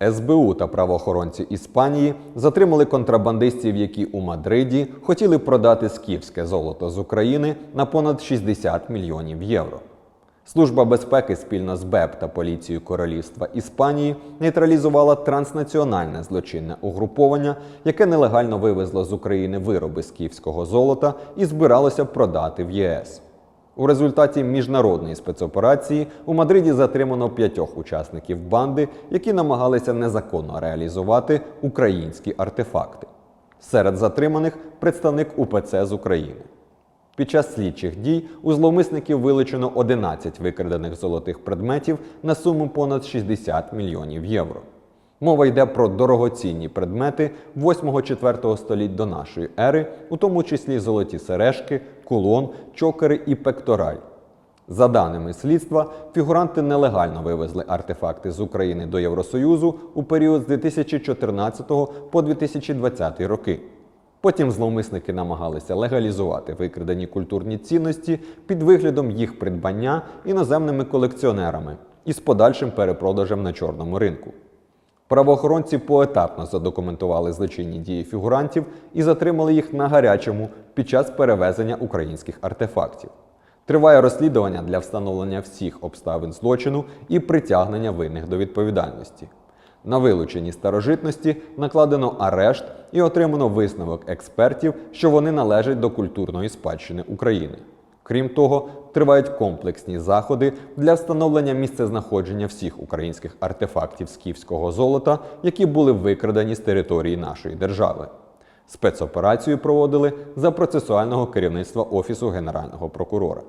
СБУ та правоохоронці Іспанії затримали контрабандистів, які у Мадриді хотіли продати скіфське золото з України на понад 60 мільйонів євро. Служба безпеки спільно з БЕП та поліцією Королівства Іспанії нейтралізувала транснаціональне злочинне угруповання, яке нелегально вивезло з України вироби скіфського золота і збиралося продати в ЄС. У результаті міжнародної спецоперації у Мадриді затримано п'ятьох учасників банди, які намагалися незаконно реалізувати українські артефакти. Серед затриманих представник УПЦ з України. Під час слідчих дій у зловмисників вилучено 11 викрадених золотих предметів на суму понад 60 мільйонів євро. Мова йде про дорогоцінні предмети 8-4 століть до нашої ери, у тому числі золоті сережки, кулон, чокери і пектораль. За даними слідства, фігуранти нелегально вивезли артефакти з України до Євросоюзу у період з 2014 по 2020 роки. Потім зловмисники намагалися легалізувати викрадені культурні цінності під виглядом їх придбання іноземними колекціонерами із подальшим перепродажем на чорному ринку. Правоохоронці поетапно задокументували злочинні дії фігурантів і затримали їх на гарячому під час перевезення українських артефактів. Триває розслідування для встановлення всіх обставин злочину і притягнення винних до відповідальності. На вилучені старожитності накладено арешт і отримано висновок експертів, що вони належать до культурної спадщини України. Крім того, тривають комплексні заходи для встановлення місцезнаходження всіх українських артефактів скіфського золота, які були викрадені з території нашої держави. Спецоперацію проводили за процесуального керівництва Офісу Генерального прокурора.